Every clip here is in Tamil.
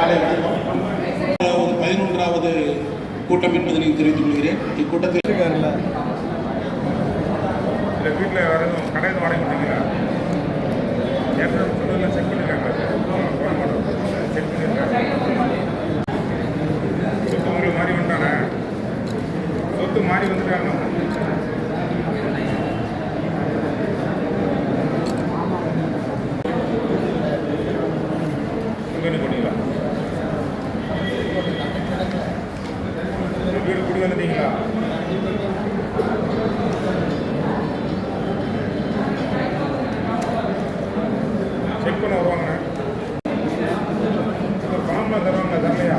காலை வணக்கம். ஒரு பதினொன்றாவது கூட்டம் என்பதை நீங்கள் தெரிவித்துக் கொள்கிறேன். இக்கூட்டத்தில் இல்லை வீட்டில் வேறு கடை வாடகை விட்டீங்களா ஏற்கனவே செக் பண்ணியிருக்காங்க செக் பண்ணியிருக்காங்க சொத்து உங்களுக்கு மாறி வந்துட்டானே சொத்து மாறி வந்துட்டாங்க. பண்ணீங்களா வீடு குடி வந்துட்டீங்களா? செக் பண்ண வருவாங்க. பணம்லாம் தருவாங்க தரலையா?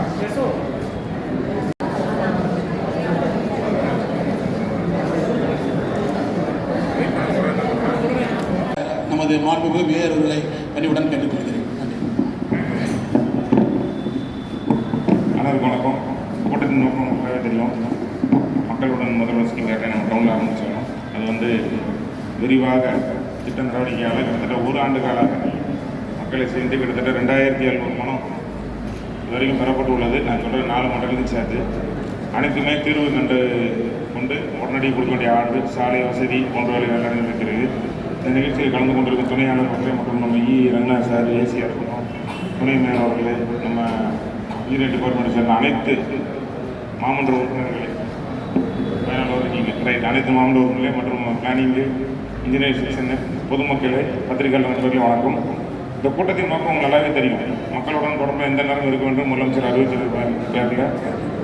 நமது மாண்புமிகு மேயர்களை பணிவுடன் கேட்டுக்கொள்கிறேன். நன்றி. அனைவருக்கும் வணக்கம். கூட்டத்தின் நோக்கம் நல்லாவே தெரியும். மக்களுடன் முதல்வர் ஸ்கீம் கேட்டேன் நம்ம டவுனில் ஆரம்பிச்சிடணும். அது வந்து விரிவாக திட்ட நடவடிக்கையால் கிட்டத்தட்ட ஒரு ஆண்டு கால மக்களை சேர்ந்து கிட்டத்தட்ட ரெண்டாயிரத்தி எழுநூறு மனம் இது வரைக்கும் பெறப்பட்டு உள்ளது நான் சொல்கிற நாலு மண்டலத்தையும் சேர்த்து. அனைத்துமே தீர்வு கண்டு கொண்டு உடனடி கொடுக்க வேண்டிய ஆண்டு சாலை வசதி போன்றவை எல்லாம் இருக்கிறது இந்த நிகழ்ச்சியில் கலந்து கொண்டிருக்கும் துணையாளர் மக்களை மற்றும் நம்ம இ. ரங்கநாத் சார் ஏசியாக இருக்கட்டும் துணை மேலவர்கள் நம்ம யூனியன் டிபார்ட்மெண்ட் சேர்ந்த அனைத்து மாமன்ற உறுப்பினர்களே பயனாளர் இருக்கீங்க ரைட் அனைத்து மாமன்ற உறுப்பினர்களே மற்றும் பிளானிங்கு இன்ஜினியரிங் செக்ஷன் பொதுமக்களே பத்திரிகையாளர் நண்பர்களே வணக்கம். இந்த கூட்டத்தின் நோக்கம் நல்லாவே தெரியும். மக்களுடன் தொடர்பு எந்த நேரம் இருக்க வேண்டும் முதலமைச்சர் அறிவித்திருப்பார் பேரில்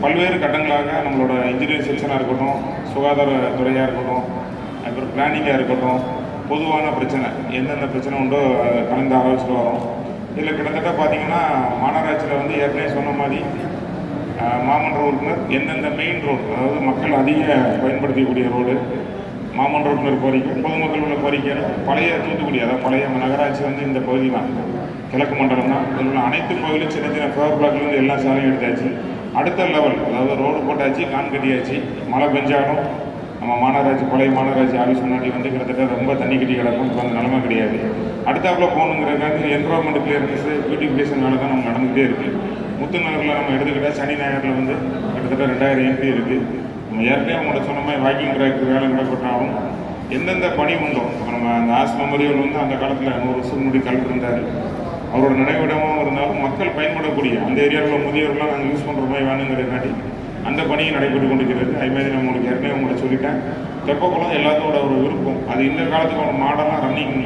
பல்வேறு கட்டங்களாக நம்மளோட இன்ஜினியரிங் செக்ஷனாக இருக்கட்டும் சுகாதாரத்துறையாக இருக்கட்டும் அப்புறம் பிளானிங்காக இருக்கட்டும் பொதுவான பிரச்சனை எந்தெந்த பிரச்சனை உண்டோ அதை கலந்து ஆலோசிச்சுட்டு வரோம். இதில் கிட்டத்தட்ட பார்த்தீங்கன்னா மாநகராட்சியில் வந்து ஏற்கனவே சொன்ன மாதிரி மாமன் மாமன்ற எந்தெந்த மெயின் ரோடு அதாவது மக்கள் அதிக பயன்படுத்தக்கூடிய ரோடு மாமன்ற உறுப்பினர் கோரிக்கை பொதுமக்கள் உள்ள கோரிக்கை பழைய தூத்துக்குடி அதாவது பழைய நகராட்சி வந்து இந்த பகுதி தான். கிழக்கு மண்டலம் தான். இதில் உள்ள அனைத்து பகுதியிலும் சின்ன சின்ன ஃபேவர் பிளாக்லேருந்து எல்லா சாலையும் எடுத்தாச்சு. அடுத்த லெவல் அதாவது ரோடு போட்டாச்சு கான் கட்டியாச்சு மழை பெஞ்சாலும் நம்ம மாநகராட்சி பழைய மாநகராட்சி ஆஃபீஸ் முன்னாடி வந்து கிட்டத்தட்ட ரொம்ப தண்ணி கட்டி கிடக்கும். இப்போ அந்த நிலமை கிடையாது. அடுத்தாப்புல போகணுங்கிறதுக்காக என்வரான்மெண்ட் கிளியரன்ஸு பியூட்டிஃபிகேஷன் வேலை தான் நம்ம நடந்துகிட்டே இருக்குது முத்து நகரில் நம்ம எடுத்துக்கிட்டால் சனி நகரில் வந்து கிட்டத்தட்ட ரெண்டாயிரம் எம்பி இருக்குது நம்ம ஏற்கனவே உங்கள்ட்ட சொன்ன மாதிரி வாக்கிங் ட்ராக் வேலை நடக்கட்டாலும் எந்தெந்த பணி உண்டோ இப்போ நம்ம அந்த ஆஸ் மெமோரியல் வந்து அந்த காலத்தில் நூறு வருஷம் முன்னாடி கலந்து இருந்தார் அவரோட நினைவிடமாக இருந்தாலும் மக்கள் பயன்படக்கூடிய அந்த ஏரியாவில் முதியோர்லாம் நாங்கள் யூஸ் பண்ணுற மாதிரி வேணுங்கிறதுக்காண்டி அந்த பணியும் நடைபெற்று கொண்டிருக்கிறது. அதுமாதிரி நான் உங்களுக்கு ஏற்கனவே உங்களை சொல்லிட்டேன். தெப்பக்குளம் எல்லாத்தோட ஒரு விருப்பம். அது இந்த காலத்துக்கு ஒரு மாடலாக ரன்னிங்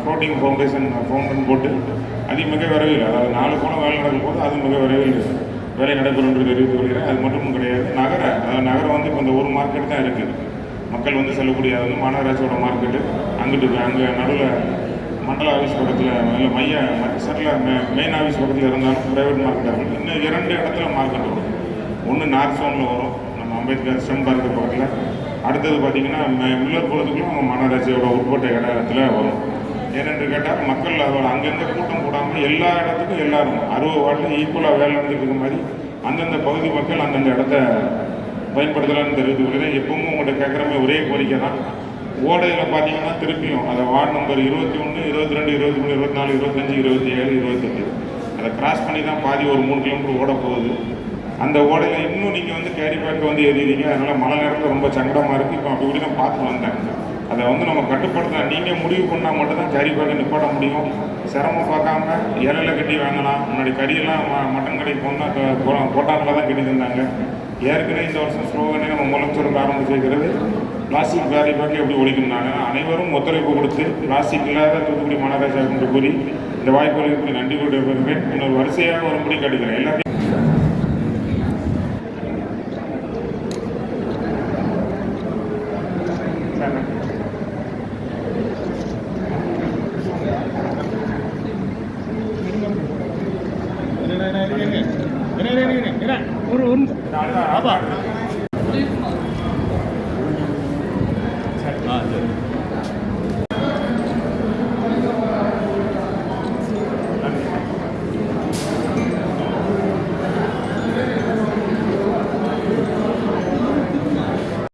ஃப்ளோட்டிங் ஃபவுண்டேஷன் ஃபவுண்டன் போட்டு அது மிக விரைவில் அதாவது நாலு குளம் வேலை நடக்கும் போது அது மிக விரைவில் வேலை நடைபெறும் என்று தெரிவித்துக் கொள்கிறேன். அது மட்டும் கிடையாது நகர அதாவது நகரம் வந்து இப்போ இந்த ஒரு மார்க்கெட் தான் இருக்குது மக்கள் வந்து செல்லக்கூடிய அது வந்து மாநகராட்சியோட மார்க்கெட்டு அங்கிட்டு அங்கே நடுவில் மண்டல ஆஃபீஸ் பக்கத்தில் இல்லை மைய செட்டில் மெயின் ஆஃபீஸ் பக்கத்தில் இருந்தாலும் ப்ரைவேட் மார்க்கெட்டாக இருக்கும் இன்னும் இரண்டு இடத்துல மார்க்கெட் வரும். ஒன்று நார்த் சோனில் வரும். நம்ம அம்பேத்கர் ஸ்டெம் பார்க்கு பக்கத்தில். அடுத்தது பார்த்தீங்கன்னா ம- மில்லர் குளத்துக்குள்ள நம்ம மாநகராட்சியோட உட்பட்ட இடத்துல வரும். ஏனென்று கேட்டால் மக்கள் அதோட அங்கங்கே கூட்டம் கூடாமல் எல்லா இடத்துக்கும் எல்லாரும் அறுபது வார்டில் ஈக்குவலாக வேலை நடந்துட்டு இருக்க மாதிரி அந்தந்த பகுதி மக்கள் அந்தந்த இடத்த பயன்படுத்தலாம்னு தெரிவித்து கொள்கிறேன் எப்பவும் உங்கள்கிட்ட கேட்குறமே ஒரே கோரிக்கை தான். ஓடையில் பார்த்தீங்கன்னா திருப்பியும் அதை வார்டு நம்பர் இருபத்தி ஒன்று இருபத்தி ரெண்டு இருபத்தி மூணு இருபத்தி நாலு இருபத்தஞ்சி இருபத்தி ஏழு இருபத்தெட்டு அதை கிராஸ் பண்ணி தான் பாதி ஒரு மூணு கிலோமீட்டர் ஓட போகுது. அந்த ஓடையில் இன்னும் நீங்கள் வந்து கேரி பேக் வந்து எறியறீங்க அதனால் மழை நேரத்தில் ரொம்ப சங்கடமாக இருக்குது இப்போ அப்படி இப்படி தான் பார்த்து வந்தேன். அதை வந்து நம்ம கட்டுப்படுத்தலாம். நீங்கள் முடிவு பண்ணால் மட்டும்தான் கேரி பேக்கை நிப்பாட்ட முடியும். சிரமம் பார்க்காம இலையில கட்டி வாங்கலாம். முன்னாடி கறியெல்லாம் ம- மட்டன் கடைக்கு போனால் கோட்டானில் தான் கட்டி தந்தாங்க ஏற்கனவே இந்த வருஷம் ஸ்லோகனே நம்ம முதலமைச்சருக்கு ஆரம்பிச்சிருக்கிறது. பிளாஸ்டிக் கேரி பேக்கை எப்படி ஒழிக்கணும்னாங்க அனைவரும் ஒத்துழைப்பு கொடுத்து பிளாஸ்டிக் இல்லாத தூத்துக்குடி மாநகராட்சி என்று கூறி இந்த வாய்ப்புகளுக்கு நன்றி கொண்டு பெறுகிறேன் இன்னொரு வரிசையாக வரும்படி கேட்டுக்கிறேன். எல்லாத்தையும் ஒரு ஒரு ஆ சரி.